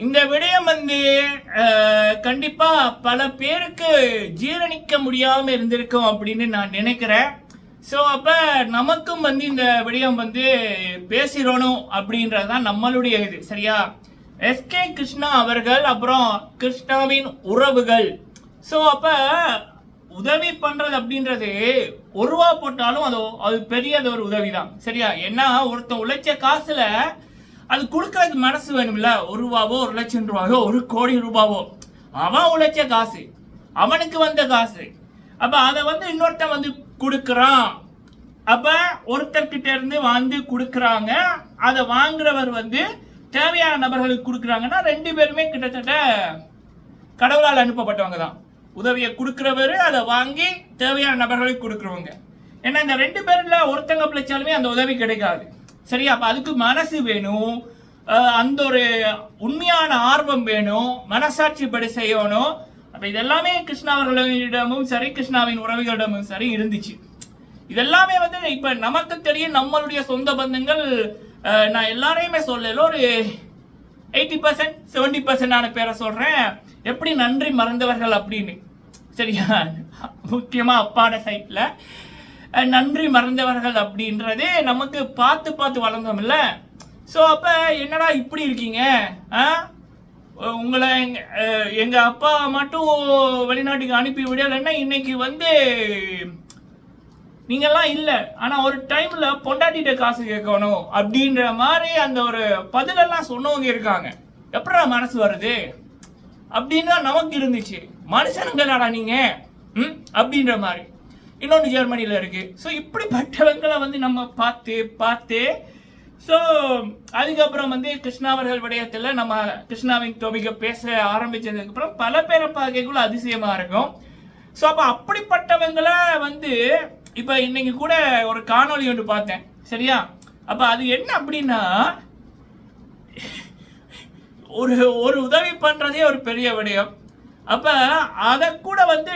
இந்த விடயம் வந்து கண்டிப்பாக பல பேருக்கு ஜீரணிக்க முடியாமல் இருந்திருக்கும் அப்படின்னு நான் நினைக்கிறேன். ஸோ அப்போ நமக்கும் வந்து இந்த விடயம் வந்து பேசிடணும் அப்படின்றதுதான் நம்மளுடைய இது சரியா? எஸ்கே கிருஷ்ணா அவர்கள் அப்புறம் கிருஷ்ணாவின் உறவுகள். ஸோ அப்போ உதவி பண்ணுறது அப்படின்றது ஒரு ரூபா போட்டாலும் அது அது பெரியது ஒரு உதவி தான் சரியா? ஏன்னா ஒருத்தன் உழைச்ச காசில் அது கொடுக்கறதுக்கு மனசு வேணும்ல. ஒரு ரூபாவோ ஒரு லட்சம் ரூபாவோ ஒரு கோடி ரூபாவோ. அவன் உழைச்ச காசு. அவனுக்கு வந்த காசு. அப்ப அதை வந்து இன்னொருத்தன் வந்து கொடுக்கறான். அப்ப ஒருத்தர்கிட்ட இருந்து வந்து கொடுக்கறாங்க. அதை வாங்குறவர் வந்து தேவையான நபர்களுக்கு கொடுக்குறாங்கன்னா ரெண்டு பேருமே கிட்டத்தட்ட கடவுளால் அனுப்பப்பட்டவங்க தான். உதவியை கொடுக்குறவர் அதை வாங்கி தேவையான நபர்களுக்கு கொடுக்குறவங்க. ஏன்னா இந்த ரெண்டு பேரில் ஒருத்தங்க பிழைச்சாலுமே அந்த உதவி கிடைக்காது. சரியா அப்ப அதுக்கு மனசு வேணும். அந்த ஒரு உண்மையான ஆர்வம் வேணும். மனசாட்சி படி செய்யணும். அப்ப இதெல்லாமே கிருஷ்ணா அவர்களிடமும் சரி கிருஷ்ணாவின் உறவுகளிடமும் சரி இருந்துச்சு. இதெல்லாமே வந்து இப்ப நமக்கு தெரியும் நம்மளுடைய சொந்த பந்தங்கள் நான் எல்லாரையுமே சொல்லல ஒரு எயிட்டி பர்சன்ட் செவன்டி பர்சன்டான பேரை சொல்றேன். எப்படி நன்றி மறந்தவர்கள் அப்படின்னு. சரியா? முக்கியமா அப்பாட சைட்ல நன்றி மறந்தவர்கள் அப்படின்றது நமக்கு பார்த்து பார்த்து வளர்ந்தோம்ல ஸோ அப்போ என்னடா இப்படி இருக்கீங்க? ஆ? உங்களை எங்க எங்கள் எங்க அப்பா மட்டும் வெளிநாட்டுக்கு அனுப்பி விடலைன்னா இன்னைக்கு வந்து நீங்கெல்லாம் இல்லை. ஆனால் ஒரு டைமில் பொண்டாட்டிகிட்ட காசு கேட்கணும் அப்படின்ற மாதிரி அந்த ஒரு பதிலெல்லாம் சொன்னவங்க இருக்காங்க. எப்படா மனசு வருது? அப்படின்னா நமக்கு இருந்துச்சு. மனுஷனுங்களாடா நீங்கள் ம்? அப்படின்ற மாதிரி. இன்னொன்று ஜெர்மனியில் இருக்குது ஸோ இப்படிப்பட்டவங்களை வந்து நம்ம பார்த்து பார்த்து ஸோ அதுக்கப்புறம் வந்து கிருஷ்ணாவர்கள் விடயத்தில் நம்ம கிருஷ்ணாவின் டோபிக்கை பேச ஆரம்பித்ததுக்கப்புறம் பல பேரை பார்க்கக்குள்ள அதிசயமாக இருக்கும். ஸோ அப்போ அப்படிப்பட்டவங்களை வந்து இப்போ இன்னைக்கு கூட ஒரு காணொளி ஒன்று பார்த்தேன். சரியா? அப்போ அது என்ன அப்படின்னா ஒரு ஒரு உதவி பண்ணுறதே ஒரு பெரிய விடயம். அப்போ அதை கூட வந்து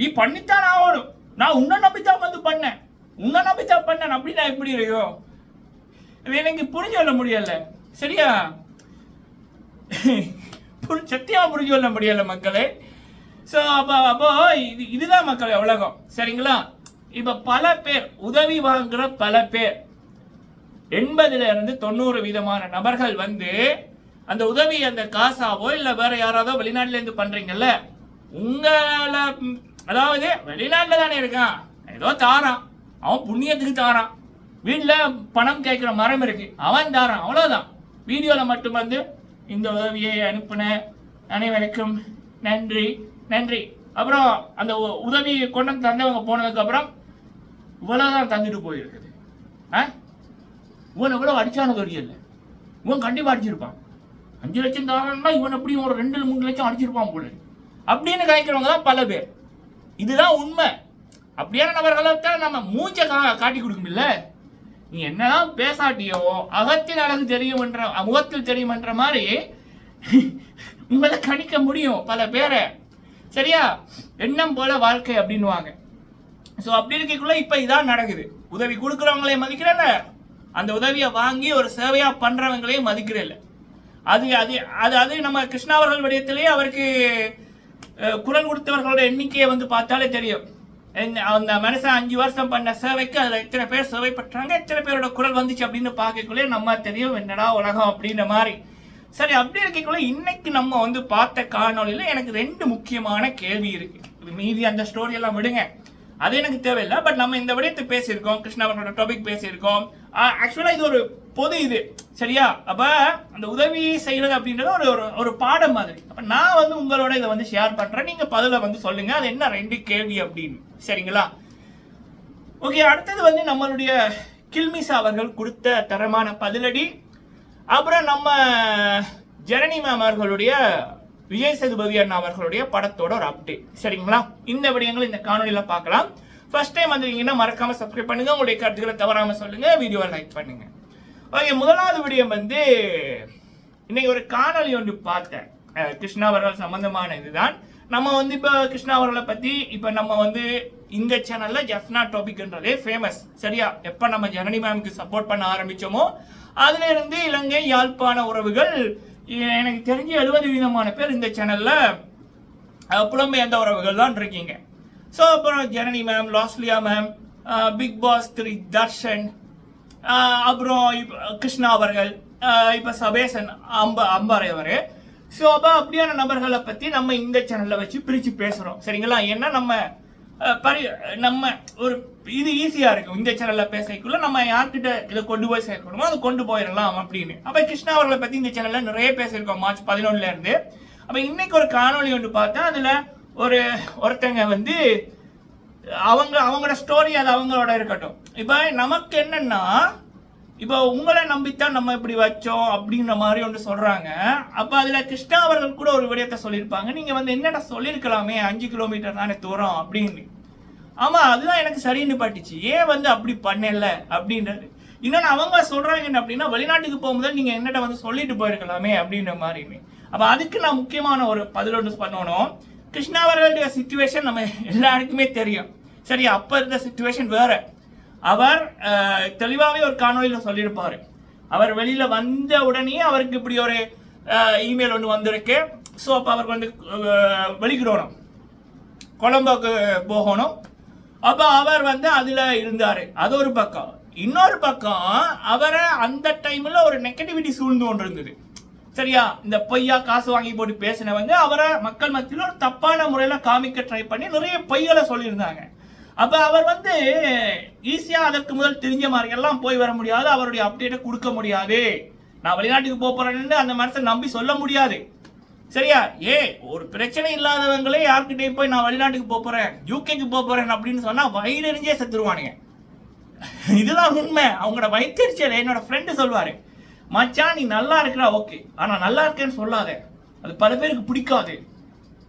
நீ பண்ணித்தான் ஆகணும். நான் உன்னை நம்பித்தான் வந்து பண்ணேன். உன்னை நம்பித்தான் பண்ணேன். அப்படி நான் எப்படி இருக்கும் எனக்கு புரிஞ்சு கொள்ள முடியல. சரியா? புரி- சத்தியமா புரிஞ்சு கொள்ள முடியல மக்களே. ஸோ அப்போ அப்போ இது இதுதான் மக்கள் உலகம். சரிங்களா? இப்போ பல பேர் உதவி வாங்குற பல பேர் எண்பதுல இருந்து தொண்ணூறு விதமான நபர்கள் வந்து அந்த உதவி அந்த காசாவோ இல்லை வேற யாராவதோ வெளிநாட்டிலேருந்து பண்றீங்கல்ல உங்களை அதாவது வெளிநாட்டில் தானே இருக்கான். ஏதோ தாரான். அவன் புண்ணியத்துக்கு தாரான். வீட்டில் பணம் கேட்குற மரம் இருக்கு. அவன் தாரான். அவ்வளோதான் வீடியோவில் மட்டும் வந்து இந்த உதவியை அனுப்பின அனைவருக்கும் நன்றி நன்றி. அப்புறம் அந்த உதவி உதவியை கொண்டு வந்து தந்தவங்க போனதுக்கப்புறம் இவ்வளோதான் இவ்வளவுதான் தந்துட்டு போயிருக்குது. ஆ? இவன் இவ்வளோ அடிச்சானது தெரியல. இவன் கண்டிப்பாக அடிச்சிருப்பான். அஞ்சு லட்சம் தாரான்னா இவன் எப்படியும் ஒரு ரெண்டு மூணு லட்சம் அடிச்சிருப்பான் போல அப்படின்னு கணிக்கிறவங்க தான் பல பேர். இதுதான் உண்மை. அப்படியான நபர்களுக்கு நம்ம மூஞ்ச கா காட்டி கொடுக்குமில்ல? நீ என்னதான் பேசாட்டியோ அகத்தின் அழகு தெரியும் முகத்தில் தெரியும் மாதிரி உங்களை கணிக்க முடியும் பல பேரை. சரியா? எண்ணம் போல வாழ்க்கை அப்படின்னுவாங்க. ஸோ அப்படி இருக்கக்குள்ள இப்போ இதான் நடக்குது. உதவி கொடுக்குறவங்களையும் மதிக்கிறல்ல அந்த உதவியை வாங்கி ஒரு சேவையாக பண்ணுறவங்களையும் மதிக்கிறல்ல அது அது அது அது நம்ம கிருஷ்ணா அவர்கள் விடயத்திலேயே அவருக்கு குரல் கொடுத்தவர்களோட எண்ணிக்கையை வந்து பார்த்தாலே தெரியும். அந்த மனுஷன் அஞ்சு வருஷம் பண்ண சேவைக்கு அதில் எத்தனை பேர் சேவை பெற்றாங்க எத்தனை பேரோட குரல் வந்துச்சு அப்படின்னு பார்க்கக்குள்ளே நம்ம தெரியும் என்னடா உலகம் அப்படின்ற மாதிரி. சரி அப்படி இருக்கக்குள்ள இன்னைக்கு நம்ம வந்து பார்த்த காணொலியில் எனக்கு ரெண்டு முக்கியமான கேள்வி இருக்கு. மீதி அந்த ஸ்டோரி எல்லாம் விடுங்க. அது எனக்கு தேவையில்லை பட் நம்ம இந்த விடயத்தை பேசியிருக்கோம் கிருஷ்ணா அவர்களோட டாபிக் பேசியிருக்கோம். ஆக்சுவலாக இது ஒரு பொது இது. சரியா? அப்ப அந்த உதவி செய்யறது அப்படின்றது ஒரு ஒரு ஒரு பாடம் மாதிரி. அப்ப நான் வந்து உங்களோட இதை வந்து ஷேர் பண்றேன். நீங்க பதில வந்து சொல்லுங்க. அது என்ன ரெண்டு கேள்வி அப்படின்னு. சரிங்களா? ஓகே அடுத்தது வந்து நம்மளுடைய கில்மிஸ் அவர்கள் கொடுத்த தரமான பதிலடி. அப்புறம் நம்ம ஜனனி அவர்களுடைய விஜய் சேதுபதி அண்ணா அவர்களுடைய படத்தோட ஒரு அப்டேட் சரிங்களா? இந்த விடயங்கள் இந்த காணொலியில் பார்க்கலாம். ஃபர்ஸ்ட் டைம் வந்துருக்கீங்கன்னா மறக்காம சப்ஸ்கிரைப் பண்ணுங்க. உங்களுடைய கருத்துக்களை தவறாம சொல்லுங்க. வீடியோவை லைக் பண்ணுங்க. ஓகே முதலாவது விடயம் வந்து இன்னைக்கு ஒரு காணொளி ஒன்று பார்த்தேன். அஹ் கிருஷ்ணா அவர்கள் சம்பந்தமான இதுதான். நம்ம வந்து இப்போ கிருஷ்ணா அவர்களை இப்போ நம்ம வந்து இந்த சேனலில் ஜெஃப்னா டாபிக்ன்றதே ஃபேமஸ் சரியா? எப்போ நம்ம ஜனனி மேம்க்கு சப்போர்ட் பண்ண ஆரம்பிச்சோமோ அதுலேருந்து இலங்கை யாழ்ப்பாண உறவுகள் எனக்கு தெரிஞ்சு எழுபது வீதமான பேர் இந்த சேனலில் புலம்பெயர்ந்த உறவுகள் தான் இருக்கீங்க. ஸோ அப்புறம் Janani ma'am Losliya ma'am Bigg Boss three Tharshan அப்புறம் கிருஷ்ணா அவர்கள் இப்போ சபேசன் அம்ப அம்பாறை அவர். ஸோ அப்போ அப்படியான நபர்களை பற்றி நம்ம இந்த சேனலில் வச்சு பிரித்து பேசுகிறோம் சரிங்களா? ஏன்னா நம்ம பரி நம்ம ஒரு இது ஈஸியாக இருக்கும். இந்த சேனலில் பேசக்குள்ள நம்ம யார்கிட்ட இதை கொண்டு போய் சேர்க்கணுமோ அதை கொண்டு போயிடலாம் அப்படின்னு. அப்போ கிருஷ்ணா அவர்களை பற்றி இந்த சேனலில் நிறைய பேசியிருக்கோம் மார்ச் பதினொன்னுலேருந்து அப்போ இன்னைக்கு ஒரு காணொளி ஒன்று பார்த்தா அதில் ஒரு ஒருத்தங்க வந்து அவங்க அவங்களோட ஸ்டோரி அது அவங்களோட இருக்கட்டும். இப்போ நமக்கு என்னன்னா இப்போ உங்களை நம்பித்தான் நம்ம இப்படி வச்சோம் அப்படின்ற மாதிரி ஒன்று சொல்றாங்க. அப்போ அதில் கிருஷ்ணா அவர்கள் கூட ஒரு விடயத்தை சொல்லியிருப்பாங்க. நீங்கள் வந்து என்னடா சொல்லியிருக்கலாமே அஞ்சு கிலோமீட்டர் தானே தூரம் அப்படின்னு. ஆமாம் அதுதான் எனக்கு சரின்னு பட்டுச்சு. ஏன் வந்து அப்படி பண்ணல அப்படின்றது. இன்னொன்று அவங்க சொல்கிறாங்க என்ன அப்படின்னா வெளிநாட்டுக்கு போகும்போது நீங்கள் என்னட்ட வந்து சொல்லிட்டு போயிருக்கலாமே அப்படின்ற மாதிரி அப்போ அதுக்கு நான் முக்கியமான ஒரு பதில் ஒன்று பண்ணணும். கிருஷ்ணா அவர்களுடைய சுச்சுவேஷன் நம்ம எல்லாருக்குமே தெரியும். சரி அப்போ இருந்த சுச்சுவேஷன் வேறு. அவர் தெளிவாகவே ஒரு காணொலியில் சொல்லியிருப்பார். அவர் வெளியில் வந்த உடனே அவருக்கு இப்படி ஒரு இமெயில் ஒன்று வந்திருக்கு. ஸோ அப்போ அவருக்கு வந்து வெளிக்கிடணும். கொலம்போக்கு போகணும். அப்போ அவர் வந்து அதில் இருந்தார். அது ஒரு பக்கம். இன்னொரு பக்கம் அவரை அந்த டைமில் ஒரு நெகட்டிவிட்டி சூழ்ந்து கொண்டு இருந்தது சரியா? இந்த பொய்யா காசு வாங்கி போட்டு பேசினவங்க அவரை மக்கள் மத்தியில் ஒரு தப்பான முறையில் காமிக்க ட்ரை பண்ணி நிறைய பொய்களை சொல்லியிருந்தாங்க. அப்போ அவர் வந்து ஈஸியாக அதற்கு முதல் தெரிஞ்ச மாதிரி எல்லாம் போய் வர முடியாது அவருடைய அப்டேட்டை கொடுக்க முடியாது. நான் வெளிநாட்டுக்கு போக போறேன்னு அந்த மனசை நம்பி சொல்ல முடியாது. சரியா? ஏ ஒரு பிரச்சனை இல்லாதவங்களே யார்கிட்டயும் போய் நான் வெளிநாட்டுக்கு போக போறேன் யூகேக்கு போக போறேன் அப்படின்னு சொன்னா வயிறறிஞ்சே செத்துருவானுங்க. இதுதான் உண்மை. அவங்களோட வயிற்றுச்சல் என்னோட ஃப்ரெண்டு சொல்வாரு. மச்சான் நீ நல்லா இருக்கிறா ஓகே ஆனா நல்லா இருக்கேன்னு சொல்லாத. அது பல பேருக்கு பிடிக்காது.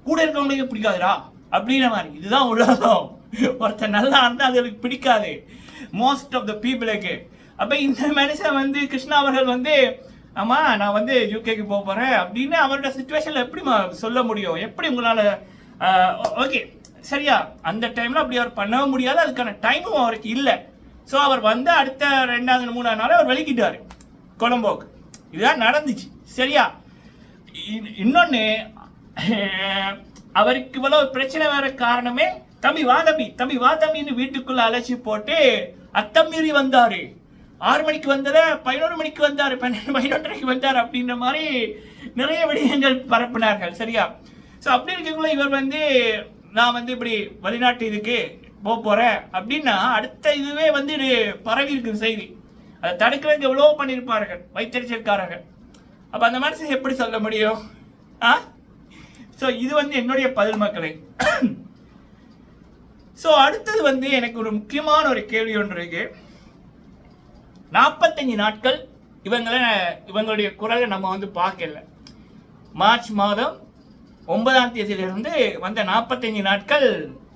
கூட இருக்கவங்களுக்கு பிடிக்காதுடா. அப்படின்ற மாதிரி. இதுதான் உலகம். ஒருத்தர் நல்லா இருந்தால் அதுகளுக்கு பிடிக்காது. மோஸ்ட் ஆஃப் த பீப்புளுக்கு அப்போ இந்த மனுஷன் வந்து கிருஷ்ணா அவர்கள் வந்து ஆமாம் நான் வந்து யூகேக்கு போக போகிறேன் அப்படின்னு அவரோட சுச்சுவேஷனில் எப்படி சொல்ல முடியும்? எப்படி உங்களால் ஓகே சரியா? அந்த டைமில் அப்படி அவர் பண்ணவும் முடியாது. அதுக்கான டைமும் அவருக்கு இல்லை. ஸோ அவர் வந்து அடுத்த ரெண்டாவது மூணாவது நாள் அவர் வெளிக்கிட்டாரு கொலம்போக்கு. இதுதான் நடந்துச்சு. சரியா? இ- அவருக்கு இவ்வளோ பிரச்சனை வர காரணமே தம்பி வா தம்பி தம்பி வா தம்பின்னு வீட்டுக்குள்ள அழைச்சி போட்டு அத்தம் மீறி வந்தாரு. ஆறு மணிக்கு வந்தத பதினோரு மணிக்கு வந்தார் பன்னெண்டு பதினொன்றரைக்கு வந்தார் அப்படின்ற மாதிரி நிறைய விடயங்கள் பரப்பினார்கள் சரியா? ஸோ அப்படி இருக்கக்குள்ள இவர் வந்து நான் வந்து இப்படி வெளிநாட்டு இதுக்கு போக போகிறேன் அப்படின்னா அடுத்த இதுவே வந்து இது பரவி இருக்குது செய்தி. அதை தடுக்கிறதுக்கு எவ்வளோ பண்ணியிருப்பார்கள் வைத்தறிச்சல்காரர்கள். அப்போ அந்த மனுஷன் எப்படி சொல்ல முடியும்? ஆ? ஸோ இது வந்து என்னுடைய பதில் மக்களை. ஸோ அடுத்தது வந்து எனக்கு ஒரு முக்கியமான ஒரு கேள்வி ஒன்று இருக்கு. நாற்பத்தஞ்சு நாட்கள் இவங்களை இவங்களுடைய குரலை நம்ம வந்து பார்க்கல. மார்ச் மாதம் ஒன்பதாம் தேதியிலிருந்து வந்த நாற்பத்தஞ்சு நாட்கள்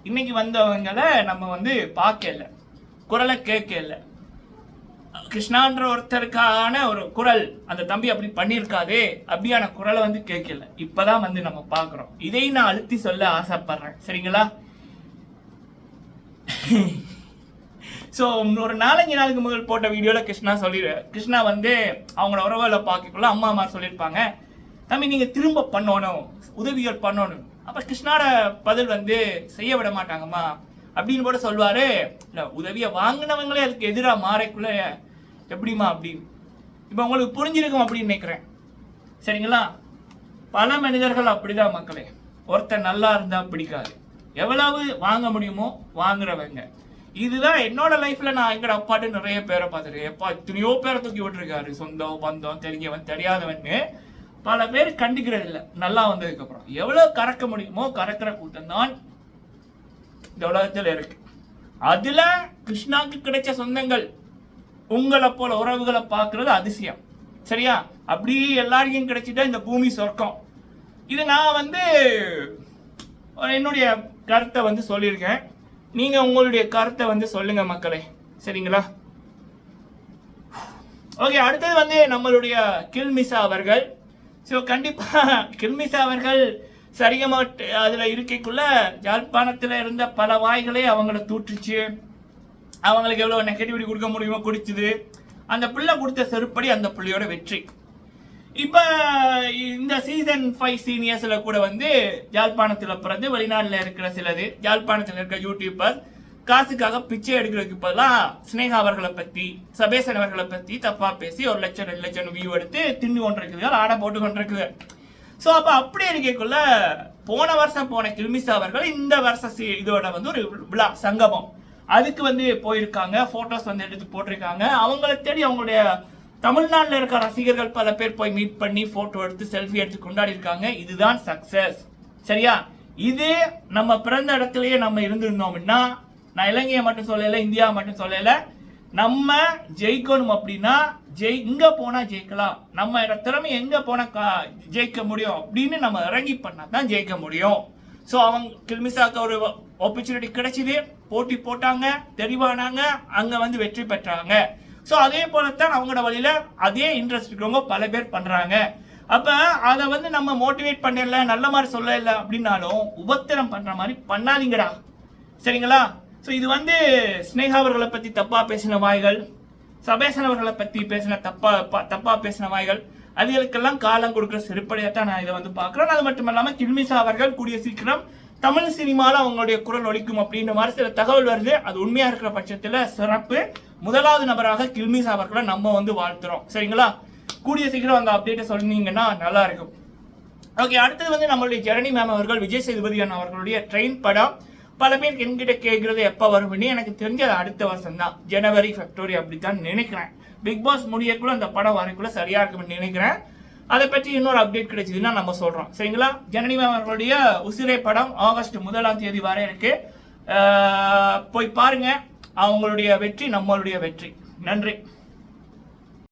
இன்னைக்கு வந்தவங்களை நம்ம வந்து பார்க்கல. குரலை கேட்கல. கிருஷ்ணான்ற ஒருத்தருக்கான ஒரு குரல் அந்த தம்பி அப்படி பண்ணியிருக்காதே அப்படியான குரலை வந்து கேட்கல. இப்போதான் வந்து நம்ம பார்க்குறோம். இதை நான் அழுத்தி சொல்ல ஆசைப்படுறேன். சரிங்களா? ஸோ ஒரு நாலஞ்சு நாளுக்கு முதல் போட்ட வீடியோவில் கிருஷ்ணா சொல்லி கிருஷ்ணா வந்து அவங்களோட உறவுகளை பார்க்கக்குள்ள அம்மா அம்மா சொல்லியிருப்பாங்க தம்பி நீங்கள் திரும்ப பண்ணணும். உதவிகள் பண்ணணும். அப்போ கிருஷ்ணாட பதில் வந்து செய்ய விட மாட்டாங்கம்மா. அப்படின்னு கூட சொல்லுவார். இல்லை உதவியை வாங்கினவங்களே அதுக்கு எதிராக மாறக்குள்ள எப்படிம்மா அப்படின்னு இப்போ உங்களுக்கு புரிஞ்சிருக்கும் அப்படின்னு நினைக்கிறேன். சரிங்களா? பல மனிதர்கள் அப்படிதான் மக்களே. ஒருத்தர் நல்லா இருந்தால் பிடிக்காது. எவ்வளவு வாங்க முடியுமோ வாங்குறவங்க. இதுதான் என்னோட லைஃப்ல நான் எங்கட அப்பாட்டு நிறைய பேரை பார்த்துருக்கேன். எப்பா எத்தனையோ பேரை தூக்கி விட்டுருக்காரு. சொந்தம் பந்தம் தெரிஞ்சவன் தெரியாதவன்னு. பல பேர் கண்டுக்கிறது இல்லை. நல்லா வந்ததுக்கு அப்புறம் எவ்வளவு கறக்க முடியுமோ கறக்கிற கூட்டம் தான் இந்த உலகத்தில் இருக்கு. அதுல கிருஷ்ணாக்கு கிடைச்ச சொந்தங்கள் உங்களை போல உறவுகளை பார்க்கறது அதிசயம். சரியா? அப்படி எல்லாரையும் கிடைச்சிட்டா இந்த பூமி சொர்க்கம். இது நான் வந்து என்னுடைய கருத்தை வந்து சொல்லியிருக்கேன். நீங்க உங்களுடைய கருத்தை வந்து சொல்லுங்க மக்களே. சரிங்களா? ஓகே அடுத்தது வந்து நம்மளுடைய கில்மிசா அவர்கள். ஸோ கண்டிப்பாக கில்மிசா அவர்கள் சரிகமா அதில் இருக்கைக்குள்ள யாழ்ப்பாணத்தில் இருந்த பல வாய்களே அவங்கள தூற்றுச்சு. அவங்களுக்கு எவ்வளோ நெகட்டிவிட்டி கொடுக்க முடியுமோ குடிச்சுது. அந்த பிள்ளை கொடுத்த செருப்படி அந்த பிள்ளையோட வெற்றி. இப்போ இந்த சீசன் ஃபைவ் சீனியர்ஸில் கூட வந்து ஜாழ்ப்பாணத்தில் பிறந்து வெளிநாட்டில் இருக்கிற சிலது யாழ்ப்பாணத்துல இருக்கிற யூடியூபர் காசுக்காக பிச்சை எடுக்கிறதுக்கு பதிலாக ஸ்னேகா அவர்களை பற்றி சபேசன் அவர்களை பற்றி தப்பாக பேசி ஒரு லட்சம் ரெண்டு லட்சம் வியூ எடுத்து தின்னு கொண்டிருக்குது ஆடை போட்டு கொண்டிருக்குது. ஸோ அப்போ அப்படி இருக்கக்குள்ள போன வருஷம் போன கில்மிசா அவர்கள் இந்த வருஷம் இதோட வந்து ஒரு விழா சங்கமம். அதுக்கு வந்து போயிருக்காங்க ஃபோட்டோஸ் வந்து எடுத்து போட்டிருக்காங்க. அவங்கள தேடி அவங்களுடைய தமிழ்நாட்டில் இருக்க ரசிகர்கள் பல பேர் போய் மீட் பண்ணி போட்டோ எடுத்து செல்ஃபி எடுத்து கொண்டாடி இருக்காங்க இதுதான் சக்சஸ் சரியா? இது நம்ம பிறந்த இடத்துலயே நம்ம இருந்திருந்தோம்னா நான் இலங்கையை மட்டும் சொல்லல இந்தியா மட்டும் சொல்லல நம்ம ஜெயிக்கணும் அப்படின்னா ஜெய் இங்க போனா ஜெயிக்கலாம். நம்ம திறமை எங்க போனா கா- ஜெயிக்க முடியும் அப்படின்னு நம்ம இறங்கி பண்ணா தான் ஜெயிக்க முடியும். ஸோ அவங்க கில்மிசாக்கு ஒரு ஆப்பர்ச்சுனிட்டி கிடைச்சிது. போட்டி போட்டாங்க தெரிவானாங்க அங்க வந்து வெற்றி பெற்றாங்க. ஸோ அதே போலத்தான் அவங்களோட வழியில் அதே இன்ட்ரெஸ்ட் இருக்கிறவங்க பல பேர் பண்ணுறாங்க அப்போ அதை வந்து நம்ம மோட்டிவேட் பண்ணிடல நல்ல மாதிரி சொல்லல அப்படின்னாலும் உபத்திரம் பண்ணுற மாதிரி பண்ணாதீங்கடா. சரிங்களா? ஸோ இது வந்து ஸ்னேகா அவர்களை தப்பாக பேசின வாய்கள் சபேசன் அவர்களை பேசின தப்பா ப- பேசின வாய்கள் அதுகளுக்கெல்லாம் காலம் கொடுக்குற செருப்படையாக தான் நான் இதை வந்து பார்க்குறேன். அது மட்டும் இல்லாமல் கில்மிசா அவர்கள் கூடிய சீக்கிரம் தமிழ் சினிமால அவங்களுடைய குரல் ஒழிக்கும் அப்படின்ற மாதிரி சில தகவல் வருது. அது உண்மையா இருக்கிற பட்சத்துல சிறப்பு. முதலாவது நபராக கில்மிஸ் அவர்களை நம்ம வந்து வாழ்த்துறோம். சரிங்களா? கூடிய சீக்கிரம் அந்த அப்டேட்டை சொன்னீங்கன்னா நல்லா இருக்கும். ஓகே அடுத்தது வந்து நம்மளுடைய ஜெரணி மேம் அவர்கள் விஜய் சேதுபதி அவர்களுடைய ட்ரெயின் படம். பல பேர் என்கிட்ட கேட்கறது எப்போ வரும்னு எனக்கு தெரிஞ்சது அடுத்த வருஷம் தான். ஜனவரி பிப்ரவரி அப்படித்தான் நினைக்கிறேன். பிக் பாஸ் முடியக்குள்ள அந்த படம் வரக்குள்ள சரியா இருக்கும்னு நினைக்கிறேன். அதை பற்றி இன்னொரு அப்டேட் கிடைச்சதுன்னா நம்ம சொல்றோம். சரிங்களா? ஜனனி அவர்களுடைய உசிரை படம் ஆகஸ்ட் முதலாம் தேதி வர இருக்கு. போய் பாருங்க. அவங்களுடைய வெற்றி நம்மளுடைய வெற்றி. நன்றி.